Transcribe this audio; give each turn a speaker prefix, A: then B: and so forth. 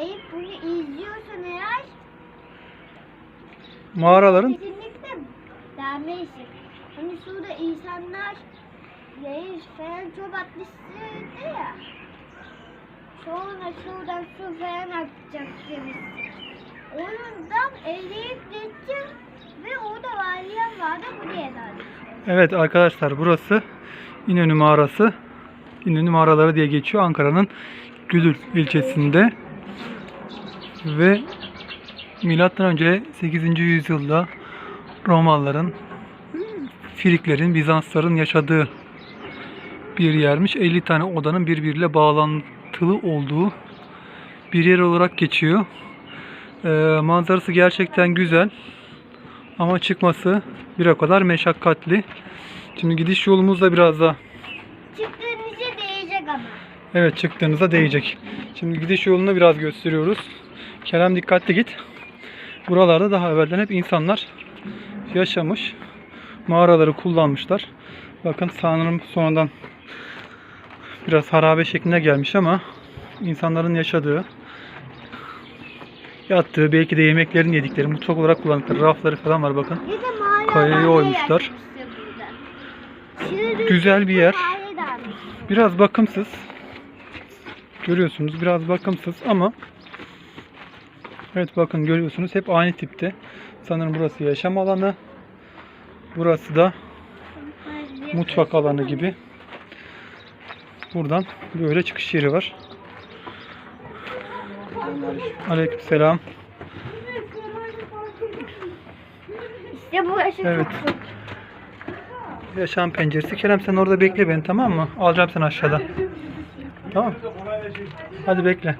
A: Eyüp bunu izliyorsan eğer
B: Mağaraların
A: kesinlikle dermeyiz. Hani şurada insanlar reis falan çok atmıştı ya. Sonra şuradan su falan akacak demiştik. Ondan eleyip geçeceğim ve orada valiyen vardı buraya geldi.
B: Evet arkadaşlar burası İnönü Mağarası. İnönü Mağaraları diye geçiyor Ankara'nın Güdül ilçesinde. Ve milattan önce 8. yüzyılda Romalıların, Friklerin, Bizansların yaşadığı bir yermiş. 50 tane odanın birbiriyle bağlantılı olduğu bir yer olarak geçiyor. Ee, manzarası gerçekten güzel. Ama çıkması bir o kadar meşakkatli. Şimdi gidiş yolumuz da biraz da
A: Çıktığınızda değecek ama.
B: evet çıktığınızda değecek. Şimdi gidiş yolunu biraz gösteriyoruz. Kerem dikkatli git. Buralarda daha evvelden hep insanlar yaşamış. Mağaraları kullanmışlar. Bakın sanırım sonradan biraz harabe şeklinde gelmiş ama insanların yaşadığı yattığı belki de yemeklerini yedikleri mutfak olarak kullandıkları rafları falan var bakın. Kayayı oymuşlar. Güzel bir yer. Biraz bakımsız. Görüyorsunuz biraz bakımsız ama Evet bakın görüyorsunuz hep aynı tipte. Sanırım burası yaşam alanı. Burası da mutfak alanı gibi. Buradan böyle çıkış yeri var. Aleykümselam.
A: İşte burası
B: Evet.
A: çok
B: Yaşam penceresi. Kerem sen orada bekle beni tamam mı? Alacağım seni aşağıdan. Tamam. Hadi bekle.